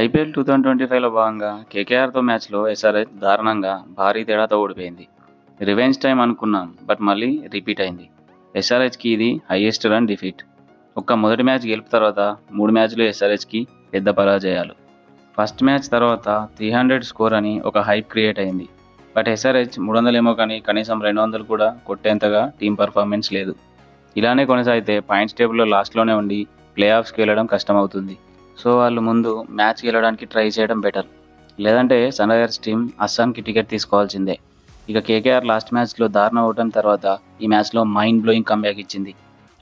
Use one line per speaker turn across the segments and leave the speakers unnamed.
IPL two thousand twenty ఫైవ్లో భాగంగా కేకేఆర్తో మ్యాచ్లో ఎస్ఆర్హెచ్ దారుణంగా భారీ తేడాతో ఓడిపోయింది. రివెంజ్ టైం అనుకున్నాం బట్ మళ్ళీ రిపీట్ అయింది. ఎస్ఆర్హెచ్కి ఇది హైయెస్ట్ రన్ డిఫీట్. ఒక్క మొదటి మ్యాచ్ గెలుపు తర్వాత మూడు మ్యాచ్లు ఎస్ఆర్హెచ్కి పెద్ద పరాజయాలు. ఫస్ట్ మ్యాచ్ తర్వాత త్రీ హండ్రెడ్ స్కోర్ అని ఒక హైప్ క్రియేట్ అయింది. బట్ ఎస్ఆర్హెచ్ మూడు వందలు ఏమో కానీ కనీసం రెండు వందలు కూడా కొట్టేంతగా టీం పర్ఫార్మెన్స్ లేదు. ఇలానే కొనసాగితే పాయింట్స్ టేబుల్లో లాస్ట్లోనే ఉండి ప్లే ఆఫ్స్కి వెళ్ళడం కష్టమవుతుంది. సో వాళ్ళు ముందు మ్యాచ్ గెలవడానికి ట్రై చేయడం బెటర్. లేదంటే సన్ రైజర్స్ టీం అస్సాంకి టికెట్ తీసుకోవాల్సిందే. ఇక కేకేఆర్ లాస్ట్ మ్యాచ్లో దారుణ అవటం తర్వాత ఈ మ్యాచ్లో మైండ్ బ్లోయింగ్ కంబ్యాక్ ఇచ్చింది.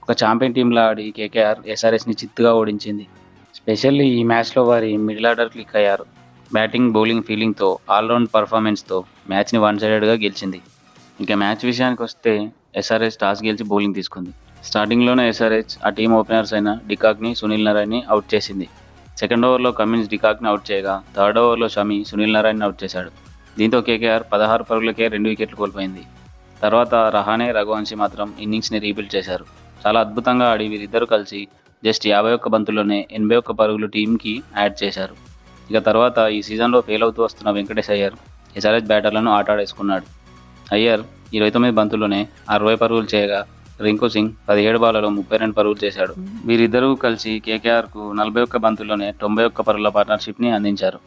ఒక ఛాంపియన్ టీంలో ఆడి కేకేఆర్ ఎస్ఆర్ఎస్ని చిత్తుగా ఓడించింది. స్పెషల్లీ ఈ మ్యాచ్లో వారి మిడిల్ ఆర్డర్ క్లిక్ అయ్యారు. బ్యాటింగ్ బౌలింగ్ ఫీలింగ్తో ఆల్రౌండ్ పర్ఫార్మెన్స్తో మ్యాచ్ని వన్ సైడెడ్గా గెలిచింది. ఇంకా మ్యాచ్ విషయానికి వస్తే ఎస్ఆర్హెచ్ టాస్ గెలిచి బౌలింగ్ తీసుకుంది. స్టార్టింగ్లోనే ఎస్ఆర్హెచ్ ఆ టీం ఓపెనర్స్ అయిన డికాక్ని సునీల్ నారాయణని అవుట్ చేసింది. సెకండ్ ఓవర్లో కమిన్స్ డికాక్ని అవుట్ చేయగా థర్డ్ ఓవర్లో షమి సునీల్ నారాయణ్ అవుట్ చేశాడు. దీంతో కేకేఆర్ పదహారు పరుగులకే రెండు వికెట్లు కోల్పోయింది. తర్వాత రహానే రఘువంశీ మాత్రం ఇన్నింగ్స్ని రీబిల్డ్ చేశారు. చాలా అద్భుతంగా ఆడి వీరిద్దరూ కలిసి జస్ట్ యాభై ఒక్క బంతుల్లోనే ఎనభై ఒక్క పరుగులు టీంకి యాడ్ చేశారు. ఇక తర్వాత ఈ సీజన్లో ఫెయిల్ అవుతూ వస్తున్న వెంకటేష్ అయ్యర్ ఎస్ఆర్ఎస్ బ్యాటర్లను ఆటాడేసుకున్నాడు. అయ్యర్ ఇరవై తొమ్మిది బంతుల్లోనే అరవై పరుగులు చేయగా రింకు సింగ్ పదిహేడు బాలలో ముప్పై రెండు పరుగులు చేశాడు. వీరిద్దరూ కలిసి కేకేఆర్కు నలభై ఒక్క బంతుల్లోనే తొంభై ఒక్క పరుగుల పార్ట్నర్షిప్ని అందించారు.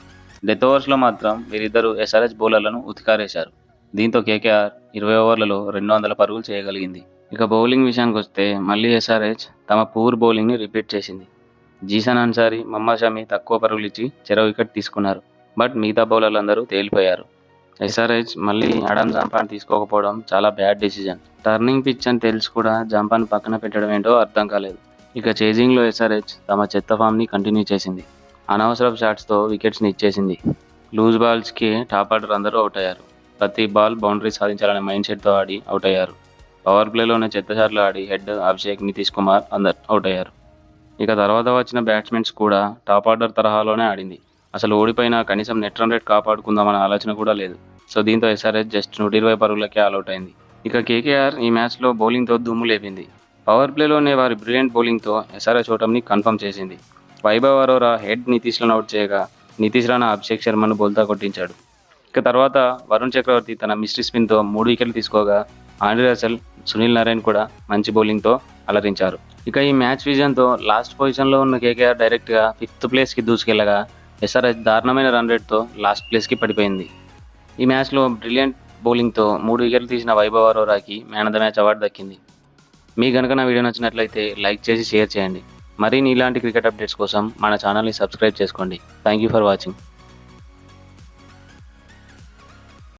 డెత్ ఓవర్స్లో మాత్రం వీరిద్దరూ ఎస్ఆర్హెచ్ బౌలర్లను ఉతికారేశారు. దీంతో కేకేఆర్ ఇరవై ఓవర్లలో రెండు వందల పరుగులు చేయగలిగింది. ఇక బౌలింగ్ విషయానికి వస్తే మళ్ళీ ఎస్ఆర్హెచ్ తమ పూర్ బౌలింగ్ని రిపీట్ చేసింది. జీసన్ అన్సారీ మమ్మా షమి తక్కువ పరుగులు ఇచ్చి చెరో వికెట్ తీసుకున్నారు. బట్ మిగతా బౌలర్లందరూ తేలిపోయారు. ఎస్ఆర్హెచ్ మళ్ళీ ఆడమ్ జంపాన్ తీసుకోకపోవడం చాలా బ్యాడ్ డిసిజన్ టర్నింగ్ పిచ్ అని తెలిసి కూడా జంపాన్ పక్కన పెట్టడం ఏంటో అర్థం కాలేదు. ఇక చేజింగ్లో ఎస్ఆర్హెచ్ తమ చెత్త ఫామ్ని కంటిన్యూ చేసింది. అనవసరపు షాట్స్తో వికెట్స్ని ఇచ్చేసింది. లూజ్ బాల్స్కి టాప్ ఆర్డర్ అందరూ అవుట్ అయ్యారు. ప్రతి బాల్ బౌండరీ సాధించాలనే మైండ్ సెట్తో ఆడి అవుట్ అయ్యారు. పవర్ ప్లేలోనే చెత్త షాట్లు ఆడి హెడ్ అభిషేక్ నితీష్ కుమార్ అందరు అవుట్ అయ్యారు. ఇక తర్వాత వచ్చిన బ్యాట్స్మెన్స్ కూడా టాప్ ఆర్డర్ తరహాలోనే ఆడింది. అసలు ఓడిపోయినా కనీసం నెట్ రన్ రేట్ కాపాడుకుందామనే ఆలోచన కూడా లేదు. సో దీంతో ఎస్ఆర్ఎస్ జస్ట్ నూట ఇరవై పరుగులకే ఆల్అౌట్ అయింది. ఇక కేకేఆర్ ఈ మ్యాచ్లో బౌలింగ్తో దుమ్ము లేపింది. పవర్ ప్లేలోనే వారి బ్రిలియంట్ బౌలింగ్తో ఎస్ఆర్ఎస్ ఓటమిని కన్ఫర్మ్ చేసింది. వైభవ్ అరోరా హెడ్ నితీష్లను అవుట్ చేయగా నితీష్ రాణా అభిషేక్ శర్మను బోల్తా కొట్టించాడు. ఇక తర్వాత వరుణ్ చక్రవర్తి తన మిస్ట్రీ స్పిన్తో మూడు వికెట్లు తీసుకోగా ఆండ్రీ రసెల్ సునీల్ నారాయణ్ కూడా మంచి బౌలింగ్తో అలరించారు. ఇక ఈ మ్యాచ్ విజయంతో లాస్ట్ పొజిషన్లో ఉన్న కేకేఆర్ డైరెక్ట్గా ఫిఫ్త్ ప్లేస్కి దూసుకెళ్ళగా ఎస్ఆర్ఎస్ దారుణమైన రన్ రేట్తో లాస్ట్ ప్లేస్కి పడిపోయింది. ఈ మ్యాచ్లో బ్రిలియంట్ బౌలింగ్తో మూడు వికెట్లు తీసిన Vaibhav అరోరాకి man of the match award దక్కింది. మీ కనుక నా వీడియో నచ్చినట్లయితే లైక్ చేసి షేర్ చేయండి. మరిన్ని ఇలాంటి క్రికెట్ అప్డేట్స్ కోసం మన ఛానల్ని సబ్స్క్రైబ్ చేసుకోండి. Thank you for watching